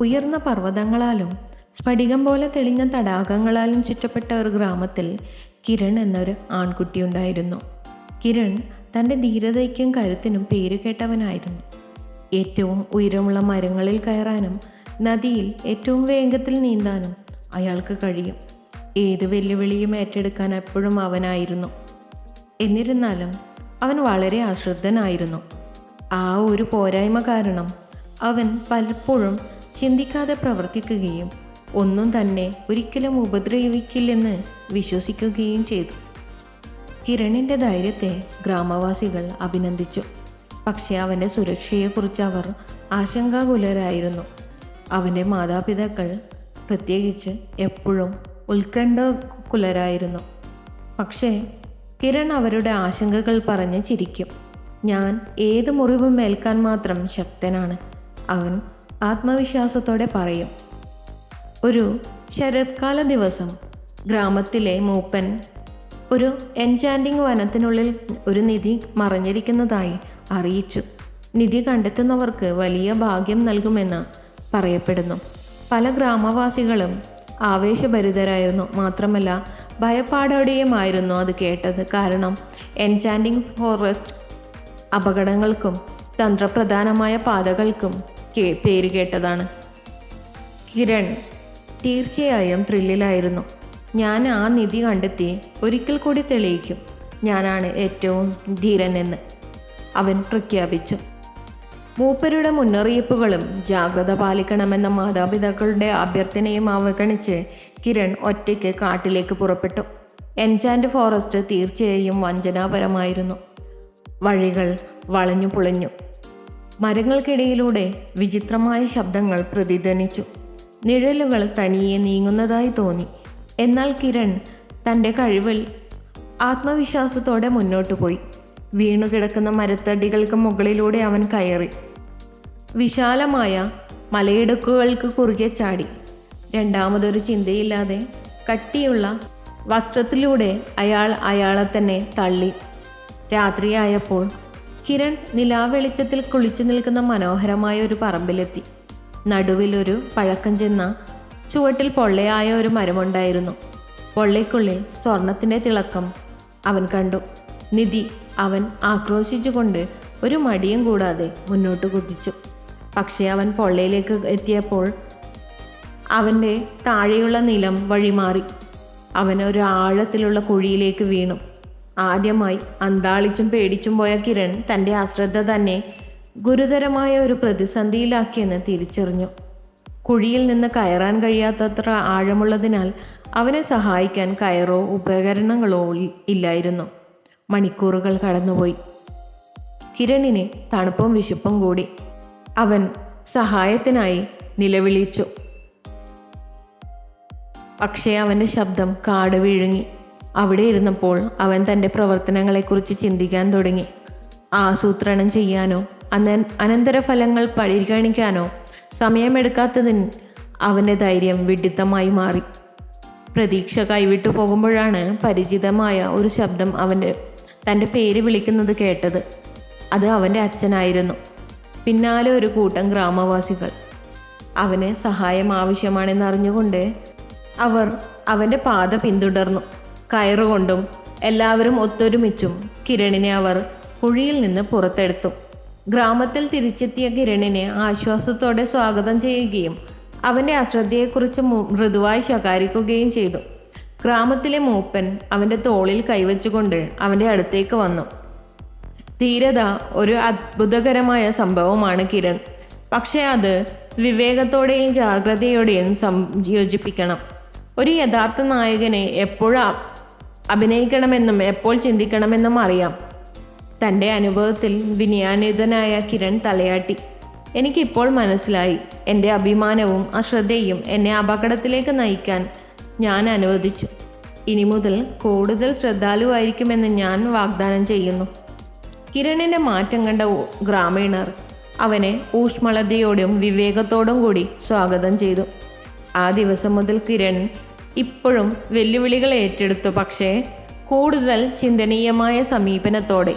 ഉയർന്ന പർവതങ്ങളാലും സ്ഫടികം പോലെ തെളിഞ്ഞ തടാകങ്ങളാലും ചുറ്റപ്പെട്ട ഒരു ഗ്രാമത്തിൽ കിരൺ എന്നൊരു ആൺകുട്ടി ഉണ്ടായിരുന്നു. കിരൺ തന്റെ ധീരതയ്ക്കും കരുത്തിനും പേരുകേട്ടവനായിരുന്നു ഏറ്റവും ഉയരമുള്ള മരങ്ങളിൽ കയറാനും നദിയിൽ ഏറ്റവും വേഗത്തിൽ നീന്താനും അയാൾക്ക് കഴിയും. ഏത് വെല്ലുവിളിയും ഏറ്റെടുക്കാൻ എപ്പോഴും അവനായിരുന്നു. എന്നിരുന്നാലും അവൻ വളരെ അശ്രദ്ധനായിരുന്നു. ആ ഒരു പോരായ്മ കാരണം അവൻ പലപ്പോഴും ചിന്തിക്കാതെ പ്രവർത്തിക്കുകയും ഒന്നും തന്നെ ഒരിക്കലും ഉപദ്രവിക്കില്ലെന്ന് വിശ്വസിക്കുകയും ചെയ്തു. കിരണിന്റെ ധൈര്യത്തെ ഗ്രാമവാസികൾ അഭിനന്ദിച്ചു. പക്ഷേ അവന്റെ സുരക്ഷയെക്കുറിച്ച് അവർ ആശങ്കാകുലരായിരുന്നു. അവന്റെ മാതാപിതാക്കൾ പ്രത്യേകിച്ച് എപ്പോഴും ഉത്കണ്ഠകുലരായിരുന്നു. പക്ഷേ കിരൺ അവരുടെ ആശങ്കകൾ പറഞ്ഞ് ചിരിക്കും. ഞാൻ ഏത് മുറിവും ഏൽക്കാൻ മാത്രം ശക്തനാണ്. അവൻ ആത്മവിശ്വാസത്തോടെ പറയും. ഒരു ശരത്കാല ദിവസം ഗ്രാമത്തിലെ മൂപ്പൻ ഒരു എൻചാൻഡിങ് വനത്തിനുള്ളിൽ ഒരു നിധി മറഞ്ഞിരിക്കുന്നതായി അറിയിച്ചു. നിധി കണ്ടെത്തുന്നവർക്ക് വലിയ ഭാഗ്യം നൽകുമെന്ന് പറയപ്പെടുന്നു. പല ഗ്രാമവാസികളും ആവേശഭരിതരായിരുന്നു. മാത്രമല്ല ഭയപ്പാടോടെയുമായിരുന്നു അത് കേട്ടത്. കാരണം എൻചാൻഡിങ് ഫോറസ്റ്റ് അപകടങ്ങൾക്കും തന്ത്രപ്രധാനമായ പാതകൾക്കും പേര് കേട്ടതാണ്. കിരൺ തീർച്ചയായും ത്രില്ലിലായിരുന്നു. ഞാൻ ആ നിധി കണ്ടെത്തി ഒരിക്കൽ കൂടി തെളിയിക്കും. ഞാനാണ് ഏറ്റവും ധീരൻ എന്ന് അവൻ പ്രഖ്യാപിച്ചു. മൂപ്പരുടെ മുന്നറിയിപ്പുകളും ജാഗ്രത പാലിക്കണമെന്ന മാതാപിതാക്കളുടെ അഭ്യർത്ഥനയും അവഗണിച്ച് കിരൺ ഒറ്റയ്ക്ക് കാട്ടിലേക്ക് പുറപ്പെട്ടു. എൻചാൻഡ് ഫോറസ്റ്റ് തീർച്ചയായും വഞ്ചനാപരമായിരുന്നു. വഴികൾ വളഞ്ഞു പുളഞ്ഞു മരങ്ങൾക്കിടയിലൂടെ വിചിത്രമായ ശബ്ദങ്ങൾ പ്രതിധ്വനിച്ചു. നിഴലുകൾ തനിയെ നീങ്ങുന്നതായി തോന്നി. എന്നാൽ കിരൺ തന്റെ കഴിവിൽ ആത്മവിശ്വാസത്തോടെ മുന്നോട്ട് പോയി. വീണുകിടക്കുന്ന മരത്തടികൾക്ക് മുകളിലൂടെ അവൻ കയറി. വിശാലമായ മലയിടുക്കുകൾക്ക് കുറുകെ ചാടി. രണ്ടാമതൊരു ചിന്തയില്ലാതെ കട്ടിയുള്ള വസ്ത്രത്തിലൂടെ അയാൾ അയാളെ തന്നെ തള്ളി. രാത്രിയായപ്പോൾ കിരൺ നിലാവെളിച്ചത്തിൽ കുളിച്ചു നിൽക്കുന്ന മനോഹരമായ ഒരു പറമ്പിലെത്തി. നടുവിലൊരു പഴക്കം ചെന്ന ചുവട്ടിൽ പൊള്ളയായ ഒരു മരമുണ്ടായിരുന്നു. പൊള്ളയ്ക്കുള്ളിൽ സ്വർണത്തിന്റെ തിളക്കം അവൻ കണ്ടു. നിധി അവൻ ആക്രോശിച്ചുകൊണ്ട് ഒരു മടിയും കൂടാതെ മുന്നോട്ട് കുതിച്ചു. പക്ഷേ അവൻ പൊള്ളയിലേക്ക് എത്തിയപ്പോൾ അവന്റെ താഴെയുള്ള നിലം വഴിമാറി. അവൻ ഒരു ആഴത്തിലുള്ള കുഴിയിലേക്ക് വീണു. ആദ്യമായി അന്താളിച്ചും പേടിച്ചും പോയ കിരൺ തന്റെ അശ്രദ്ധ തന്നെ ഗുരുതരമായ ഒരു പ്രതിസന്ധിയിലാക്കിയെന്ന് തിരിച്ചറിഞ്ഞു. കുഴിയിൽ നിന്ന് കയറാൻ കഴിയാത്തത്ര ആഴമുള്ളതിനാൽ അവനെ സഹായിക്കാൻ കയറോ ഉപകരണങ്ങളോ ഇല്ലായിരുന്നു. മണിക്കൂറുകൾ കടന്നുപോയി. കിരണിന് തണുപ്പും വിശപ്പും കൂടി. അവൻ സഹായത്തിനായി നിലവിളിച്ചു. പക്ഷേ അവന്റെ ശബ്ദം കാട് വിഴുങ്ങി. അവിടെ ഇരുന്നപ്പോൾ അവൻ തന്റെ പ്രവർത്തനങ്ങളെക്കുറിച്ച് ചിന്തിക്കാൻ തുടങ്ങി. ആസൂത്രണം ചെയ്യാനോ അന അനന്തരഫലങ്ങൾ പരിഗണിക്കാനോ സമയമെടുക്കാത്തതിന് അവന്റെ ധൈര്യം വിഡിത്തമായി മാറി. പ്രതീക്ഷ കൈവിട്ടു പോകുമ്പോഴാണ് പരിചിതമായ ഒരു ശബ്ദം അവന്റെ തന്റെ പേര് വിളിക്കുന്നത് കേട്ടത്. അത് അവന്റെ അച്ഛനായിരുന്നു. പിന്നാലെ ഒരു കൂട്ടം ഗ്രാമവാസികൾ. അവന് സഹായം ആവശ്യമാണെന്ന് അറിഞ്ഞുകൊണ്ട് അവർ അവന്റെ പാത പിന്തുടർന്നു. കയറുകൊണ്ടും എല്ലാവരും ഒത്തൊരുമിച്ചും കിരണിനെ അവർ കുഴിയിൽ നിന്ന് പുറത്തെടുത്തു. ഗ്രാമത്തിൽ തിരിച്ചെത്തിയ കിരണിനെ ആശ്വാസത്തോടെ സ്വാഗതം ചെയ്യുകയും അവന്റെ അശ്രദ്ധയെക്കുറിച്ച് മൃദുവായി ശകാരിക്കുകയും ചെയ്തു. ഗ്രാമത്തിലെ മൂപ്പൻ അവന്റെ തോളിൽ കൈവച്ചുകൊണ്ട് അവന്റെ അടുത്തേക്ക് വന്നു. ധീരത ഒരു അത്ഭുതകരമായ സംഭവമാണ് കിരൺ. പക്ഷേ അത് വിവേകത്തോടെയും ജാഗ്രതയോടെയും സംയോജിപ്പിക്കണം. ഒരു യഥാർത്ഥ നായകനെ എപ്പോഴും അഭിനയിക്കണമെന്നും എപ്പോൾ ചിന്തിക്കണമെന്നും അറിയാം. തന്റെ അനുഭവത്തിൽ വിനയാനിതനായ കിരൺ തലയാട്ടി. എനിക്കിപ്പോൾ മനസ്സിലായി. എന്റെ അഭിമാനവും അശ്രദ്ധയും എന്നെ അപകടത്തിലേക്ക് നയിക്കാൻ ഞാൻ അനുവദിച്ചു. ഇനി മുതൽ കൂടുതൽ ശ്രദ്ധാലുവായിരിക്കുമെന്ന് ഞാൻ വാഗ്ദാനം ചെയ്യുന്നു. കിരണിന്റെ മാറ്റം കണ്ട ഗ്രാമീണർ അവനെ ഊഷ്മളതയോടും വിവേകത്തോടും കൂടി സ്വാഗതം ചെയ്തു. ആ ദിവസം മുതൽ കിരൺ ഇപ്പോഴും വെല്ലുവിളികൾ ഏറ്റെടുത്തു. പക്ഷേ കൂടുതൽ ചിന്തനീയമായ സമീപനത്തോടെ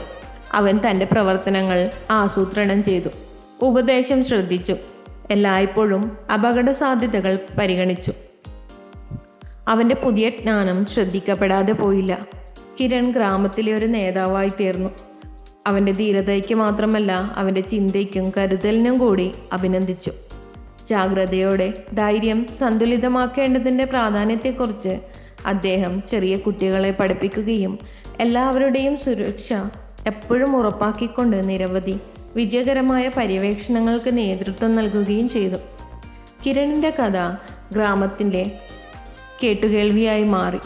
അവൻ തന്റെ പ്രവർത്തനങ്ങൾ ആസൂത്രണം ചെയ്തു. ഉപദേശം ശ്രദ്ധിച്ചു. എല്ലായ്പ്പോഴും അപകട സാധ്യതകൾ പരിഗണിച്ചു. അവന്റെ പുതിയ ജ്ഞാനം ശ്രദ്ധിക്കപ്പെടാതെ പോയില്ല. കിരൺ ഗ്രാമത്തിലെ ഒരു നേതാവായി തീർന്നു. അവന്റെ ധീരതയ്ക്ക് മാത്രമല്ല അവന്റെ ചിന്തയ്ക്കും കരുതലിനും കൂടി അഭിനന്ദിച്ചു. ജാഗ്രതയോടെ ധൈര്യം സന്തുലിതമാക്കേണ്ടതിന്റെ പ്രാധാന്യത്തെക്കുറിച്ച് അദ്ദേഹം ചെറിയ കുട്ടികളെ പഠിപ്പിക്കുകയും എല്ലാവരുടെയും സുരക്ഷ എപ്പോഴും ഉറപ്പാക്കിക്കൊണ്ട് നിരവധി വിജയകരമായ പര്യവേക്ഷണങ്ങൾക്ക് നേതൃത്വം നൽകുകയും ചെയ്തു. കിരണിന്റെ കഥ ഗ്രാമത്തിന്റെ കേട്ടുകേൾവിയായി മാറി.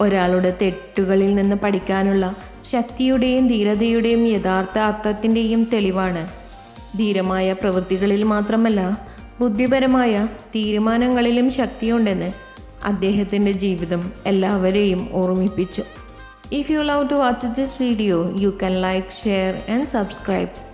ഒരാളുടെ തെറ്റുകളിൽ നിന്ന് പഠിക്കാനുള്ള ശക്തിയുടെയും ധീരതയുടെയും യഥാർത്ഥ അർത്ഥത്തിന്റെയും തെളിവാണ് ധീരമായ പ്രവൃത്തികളിൽ മാത്രമല്ല ബുദ്ധിപരമായ തീരുമാനങ്ങളിലും ശക്തിയുണ്ടെന്ന് അദ്ദേഹത്തിന്റെ ജീവിതം എല്ലാവരെയും ഓർമ്മിപ്പിച്ചു. If you love to watch this video you can like share and subscribe